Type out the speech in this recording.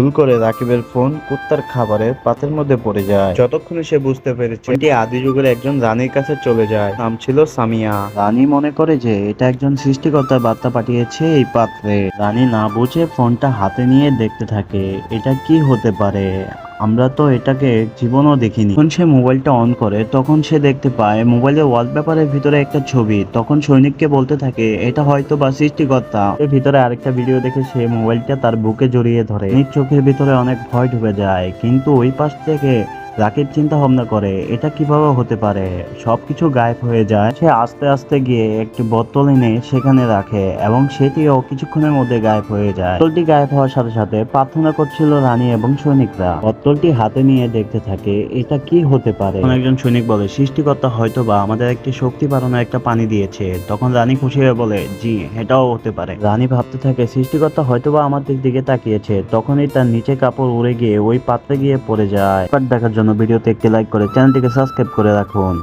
ভুল করে রাকিবের ফোন কুত্তার খাবারের পাতের মধ্যে পড়ে যায়। যতক্ষণে সে বুঝতে পেরেছে এটি আদি যুগের একজন রানীর কাছে চলে যায়। নাম ছিল সামিয়া। রানী মনে করে যে এটা একজন সৃষ্টিকর্তার বার্তা পাঠিয়েছে এই পাত্রে। রানী না বুঝে ফোনটা হাতে নিয়ে দেখতে থাকে। এটা কি হতে পারে? আমরা তো এটাকে জীবনও দেখিনি। যখন সে মোবাইলটা অন করে, তখন সে দেখতে পায় মোবাইলের ওয়ালপেপারের ভিতরে একটা ছবি। তখন সৈনিককে বলতে থাকে, এটা হয়তো বা সৃষ্টিকর্তা। এর ভিতরে আরেকটা ভিডিও দেখে সে মোবাইলটা তার বুকে জড়িয়ে ধরে। চোখের ভিতরে অনেক ভয় ঢুকে যায়। কিন্তু ওই পাশ থেকে রাকিব চিন্তা ভাবনা করে এটা কীভাবে হতে পারে? সবকিছু গায়েব হয়ে যায়। সে আস্তে আস্তে গিয়ে একটি বোতল এনে সেখানে রাখে এবং সেটিও কিছুক্ষণের মধ্যে গায়েব হয়ে যায়। বোতলটি গায়েব হওয়ার সাথে সাথে প্রার্থনা করছিল রানী এবং সৈনিকরা। বোতলটি হাতে নিয়ে দেখতে থাকে এটা কি হতে পারে? একজন সৈনিক বলে সৃষ্টিকর্তা হয়তো বা আমাদের একটি শক্তি বাড়ানো একটা পানি দিয়েছে। তখন রানী খুশি হয়ে বলে জি এটাও হতে পারে। রানী ভাবতে থাকে সৃষ্টিকর্তা হয়তো বা আমাদের দিকে তাকিয়েছে। তখনই তার নিচে কাপড় উড়ে গিয়ে ওই পাত্রে গিয়ে পড়ে যায়। দেখার জন্য ভিডিওতে একটি লাইক করে চ্যানেলটিকে সাবস্ক্রাইব করে রাখুন।